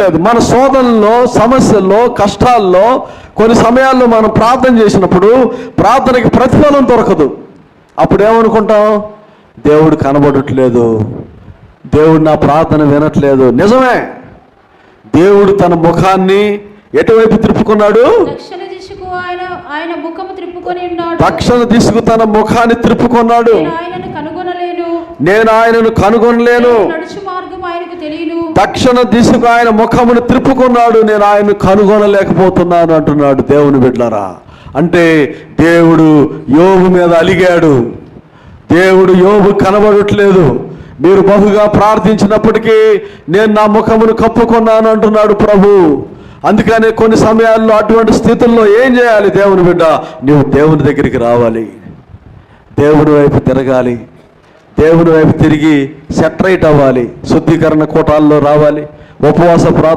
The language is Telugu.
లేదు. మన శోధనలో సమస్యల్లో కష్టాల్లో కొన్ని సమయాల్లో మనం ప్రార్థన చేసినప్పుడు ప్రార్థనకి ప్రతిఫలం దొరకదు. అప్పుడు ఏమనుకుంటాం దేవుడు కనబడట్లేదు. దేవుడు నా ప్రార్థన వినట్లేదు. నిజమే. దేవుడు తన ముఖాన్ని ఎటువైపు త్రిప్పుకున్నాడు దక్షిణ దిశకు ఉన్నాడు. దక్షిణ దిశకు తన ముఖాన్ని త్రిప్పుకున్నాడు నేను ఆయనను కనుగొనలేను. దక్షిణ దిశకు ఆయన ముఖమును త్రిప్పుకున్నాడు నేను ఆయన కనుగొనలేకపోతున్నాను అంటున్నాడు దేవుని బిడ్డలారా అంటే దేవుడు యోబు మీద అలిగాడు. దేవుడు యోబు కనబడట్లేదు. మీరు బహుగా ప్రార్థించినప్పటికీ నేను నా ముఖమును కప్పుకున్నాను అంటున్నాడు ప్రభు. అందుకనే కొన్ని సమయాల్లో అటువంటి స్థితుల్లో ఏం చేయాలి దేవుని బిడ్డ? నీవు దేవుని దగ్గరికి రావాలి. దేవుని వైపు తిరగాలి. దేవుడి వైపు తిరిగి సెటరైట్ అవ్వాలి. శుద్ధీకరణ కూటాల్లో రావాలి. ఉపవాస ప్రా